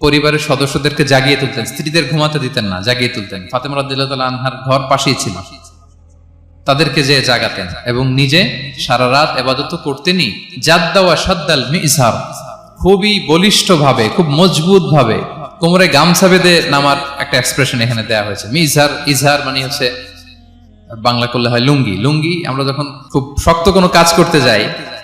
পরিবারের সদস্যদেরকে জাগিয়ে তুলতেন, স্ত্রীদের ঘুমাতে দিতেন না, জাগিয়ে তুলতেন। ফাতেমা রাদিয়াল্লাহু তাআলা আনহার ঘর পাশেই ছিল। তাদেরকে যে জাগাতেন এবং নিজে সারা রাত এবাদত করতেনই, জাদ্দা ওয়া সাদ্দাল মিজহার খুবই বলিষ্ঠ ভাবে খুব মজবুত ভাবে কোমরে গামছা বেঁধে নামার একটা এক্সপ্রেশন এখানে দেওয়া হয়েছে। মিজহার ইজহার মানে হচ্ছে বাংলা করলে হয় লুঙ্গি। লুঙ্গি আমরা যখন খুব শক্ত কোনো কাজ করতে যাই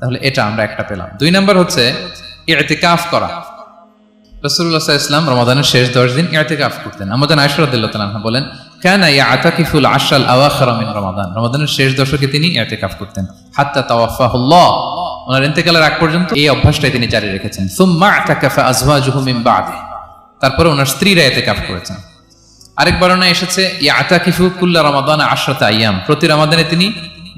তাহলে এটা আমরা একটা পেলাম। দুই নাম্বার হচ্ছে ইতিকাফ করা। রসুল্লাহ ইসলাম রমাদানের শেষ দশ দিন ইতিকাফ করতেন। আমাদের আয়সরাদুল্লাহ তালাহা বলেন, কেন আতাকিফুল আশাল আওয়াখারা মিন রমাদান। রমাদানের শেষ দশকে তিনি ইতিকাফ করতেন। হাত্তা তাওয়াফাহুল্লাহ। ওনার ইন্তেকালের আগ পর্যন্ত এই অভ্যাসটাই তিনি জারি রেখেছেন। সুম্মা আতাকাফা আজওয়াজুহু মিন বাদে। তারপরে ওনার স্ত্রীরা ইতিকাফ করেছেন। আরেক বর্ণনা এসেছে, ইয়াতাকিফু কুল্লা রমাদান আশরাত আইয়াম প্রতি রমাদানে তিনি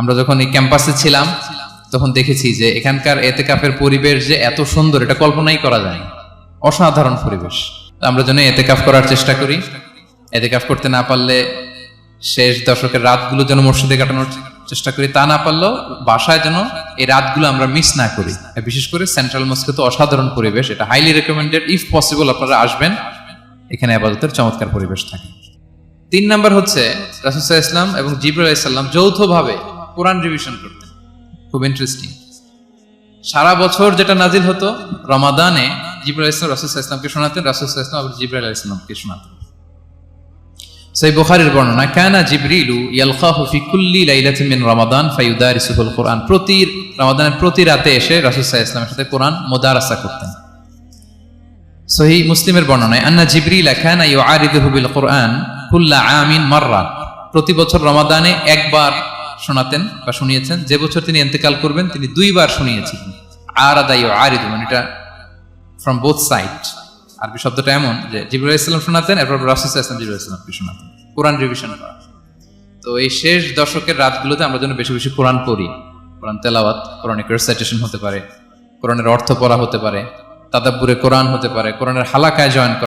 আমরা যখন এই ক্যাম্পাসে ছিলাম, তখন দেখেছি যে এখানকার এতে কাফের পরিবেশ যে এত সুন্দর, এটা কল্পনাই করা যায় অসাধারণ পরিবেশ। আমরা যেন এতে কাফ করার চেষ্টা করি। এতে কাফ করতে না পারলে শেষ দশকের রাতগুলো যেন মসজিদে কাটানোর চেষ্টা করি। তা না পারলেও বাসায় যেন এই রাতগুলো আমরা মিস না করি। বিশেষ করে সেন্ট্রাল মস্কে তো অসাধারণ পরিবেশ, এটা হাইলি রেকমেন্ডেড ইফ পসিবল আপনারা আসবেন, এখানে আবাদতের চমৎকার পরিবেশ থাকে। তিন নাম্বার হচ্ছে রাসুসাহ ইসলাম এবং জিবরুল ইসলাম যৌথভাবে কোরআন রিভিশন করতেন খুব ইন্টারেস্টিং সারা বছর যেটা নাজিল হতো, রমাদানে জিবরুল ইসলাম রাসুসাহ ইসলামকে শোনাতেন রাসুসাহ ইসলাম আবার জিবরুল ইসলামকে শোনাতেন। সেই বর্ণনা জিবরিলু মিন রমাদান ফায়ুদারিসুল কোরআন। প্রতি রমাদানের প্রতি রাতে এসে রাসূল সাল্লাল্লাহু আলাইহি সাথে কোরআন করতেন। সহি মুসলিমের বর্ণনায়, আন্না জিবরিল কানা ইউআরিদুহু বিল কোরআন কুল্লা আমিন মাররা। প্রতি বছর রমাদানে একবার শোনাতেন বা শুনিয়েছেন। যে বছর তিনি ইন্তেকাল করবেন, তিনি দুইবার শুনিয়েছিলেন আরাদা ইউআরিদু মানে এটা ফ্রম বোথ সাইড আরবি শব্দটা এমন যে জিবুল ইসলাম শোনাতেন, এরপর রাসুল ইসলাম জিবুল ইসলামকে শোনাতেন। কোরআন রিভিশন করা। তো এই শেষ দশকের রাতগুলোতে আমরা যেন বেশি বেশি কোরআন পড়ি। কোরআন তেলাওয়াত কোরআনিক রেসাইটেশন হতে পারে। কোরআনের অর্থ পড়া হতে পারে। তাদাব্বুরে কোরআন হতে পারে। কোরআনের হালাকায় জয়েন